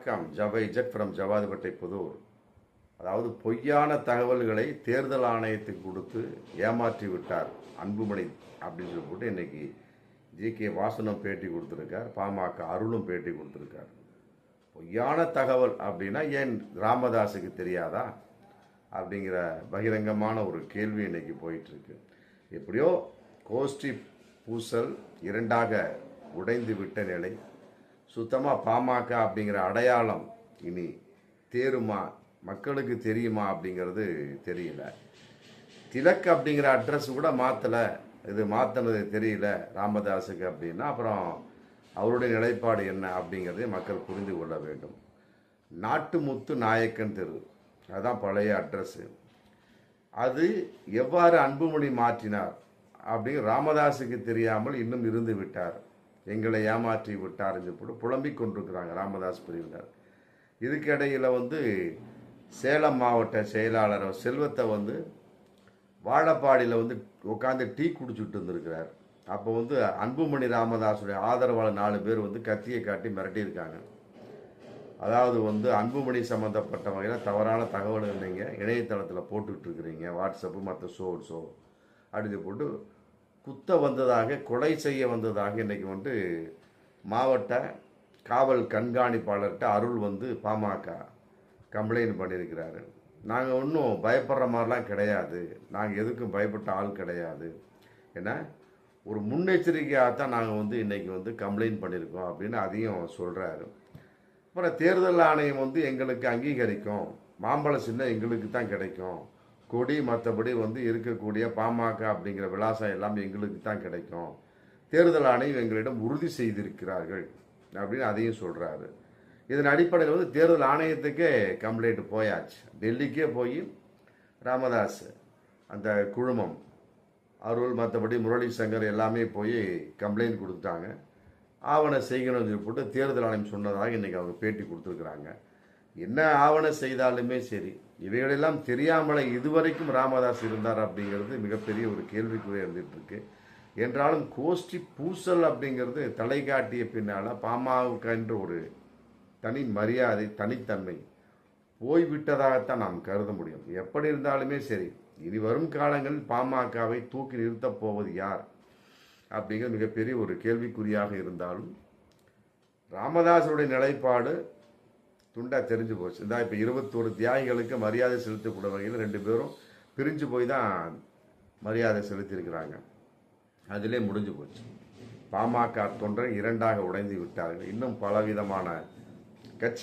வணக்கம். ஜவை ஜெட் ஃப்ரம் ஜவாதிபட்டை புதூர். அதாவது பொய்யான தகவல்களை தேர்தல் ஆணையத்துக்கு கொடுத்து ஏமாற்றி விட்டார் அன்புமணி அப்படின்னு சொல்லி போட்டு இன்னைக்கு ஜி கே வாசனும் பேட்டி கொடுத்துருக்கார். பாமக அருளும் பேட்டி கொடுத்துருக்கார். பொய்யான தகவல் அப்படின்னா ஏன் ராமதாஸுக்கு தெரியாதா அப்படிங்கிற பகிரங்கமான ஒரு கேள்வி இன்னைக்கு போயிட்டுருக்கு. எப்படியோ கோஷ்டி பூசல் இரண்டாக உடைந்து விட்ட நிலை. சுத்தமாக பாமக அப்படிங்கிற அடையாளம் இனி தேருமா? மக்களுக்கு தெரியுமா அப்படிங்கிறது தெரியல. திலக் அப்படிங்கிற அட்ரஸ் கூட மாற்றலை இது மாற்றினது தெரியல ராமதாஸுக்கு அப்படின்னா. அப்புறம் அவருடைய நிலைப்பாடு என்ன அப்படிங்கிறதை மக்கள் புரிந்து கொள்ள வேண்டும். நாட்டுமுத்து நாயக்கன் தெரு. அதுதான் பழைய அட்ரஸ்ஸு அது எவ்வாறு அன்புமணி மாற்றினார் அப்படின்னு ராமதாஸுக்கு தெரியாமல் இன்னும் இருந்து விட்டார். எங்களை ஏமாற்றி விட்டார்னு போட்டு புலம்பிக் கொண்டிருக்கிறாங்க ராமதாஸ் பிரிவினர். இதுக்கிடையில் வந்து சேலம் மாவட்ட செயலாளர் செல்வத்தை வந்து வாழப்பாடியில் வந்து உட்காந்து டீ குடிச்சுட்டு இருந்திருக்கிறார். அப்போ வந்து அன்புமணி ராமதாஸுடைய ஆதரவாளர் நாலு பேர் வந்து கத்தியை காட்டி மிரட்டியிருக்காங்க. அதாவது வந்து அன்புமணி சம்மந்தப்பட்ட வகையில் தவறான தகவல்கள் நீங்கள் இணையதளத்தில் போட்டுக்கிட்டு இருக்கிறீங்க. வாட்ஸ்அப்பு மற்ற ஷோ ஷோ அப்படின்னு போட்டு குத்த வந்ததாக கொலை செய்ய வந்ததாக இன்றைக்கி வந்து மாவட்ட காவல் கண்காணிப்பாளர்கிட்ட அருள் வந்து பாமக கம்ப்ளைண்ட் பண்ணியிருக்கிறாரு. நாங்கள் ஒன்றும் பயப்படுற மாதிரிலாம் கிடையாது. நாங்கள் எதுக்கும் பயப்பட்ட ஆள் கிடையாது. ஏன்னா ஒரு முன்னெச்சரிக்கையாக தான் நாங்கள் வந்து இன்றைக்கி வந்து கம்ப்ளைண்ட் பண்ணியிருக்கோம் அப்படின்னு அதையும் சொல்கிறாரு அப்புறம் தேர்தல் ஆணையம் வந்து எங்களுக்கு அங்கீகரிக்கும். மாம்பழ சின்ன எங்களுக்கு தான் கிடைக்கும். கொடி மற்றபடி வந்து இருக்கக்கூடிய பாமக அப்படிங்கிற விலாசம் எல்லாம் எங்களுக்கு தான் கிடைக்கும். தேர்தல் ஆணையம் எங்களிடம் உறுதி செய்திருக்கிறார்கள் அப்படின்னு அதையும் சொல்கிறாரு இதன் அடிப்படையில் வந்து தேர்தல் ஆணையத்துக்கே கம்ப்ளைண்ட் போயாச்சு. டெல்லிக்கே போய் ராமதாஸ் அந்த குழுமம் அருள் மற்றபடி முரளி சங்கர் எல்லாமே போய் கம்ப்ளைண்ட் கொடுத்துட்டாங்க ஆவண செய்கணும்னு சொல்லி போட்டு தேர்தல் ஆணையம் சொன்னதாக இன்றைக்கி அவங்க பேட்டி கொடுத்துருக்குறாங்க. என்ன ஆவணம் செய்தாலுமே சரி. இவைகளெல்லாம் தெரியாமலே இதுவரைக்கும் ராமதாஸ் இருந்தார் அப்படிங்கிறது மிகப்பெரிய ஒரு கேள்விக்குறியாக இருந்துகிட்ருக்கு என்றாலும் கோஷ்டி பூசல் அப்படிங்கிறது தலை காட்டிய பின்னால் பாமக என்ற ஒரு தனி மரியாதை தனித்தன்மை போய்விட்டதாகத்தான் நாம் கருத முடியும். எப்படி இருந்தாலுமே சரி இனி வரும் காலங்களில் பாமகவை தூக்கி நிறுத்தப் போவது யார் அப்படிங்கிற மிகப்பெரிய ஒரு கேள்விக்குறியாக இருந்தாலும் ராமதாசருடைய நிலைப்பாடு துண்டாக தெரிஞ்சு போச்சு. இந்த இப்போ இருபத்தோரு தியாகிகளுக்கு மரியாதை செலுத்தக்கூடிய வகையில் ரெண்டு பேரும் பிரிஞ்சு போய் தான் மரியாதை செலுத்தியிருக்கிறாங்க. அதிலே முடிஞ்சு போச்சு. பாமக தொண்டர் இரண்டாக உடைந்து விட்டார்கள். இன்னும் பலவிதமான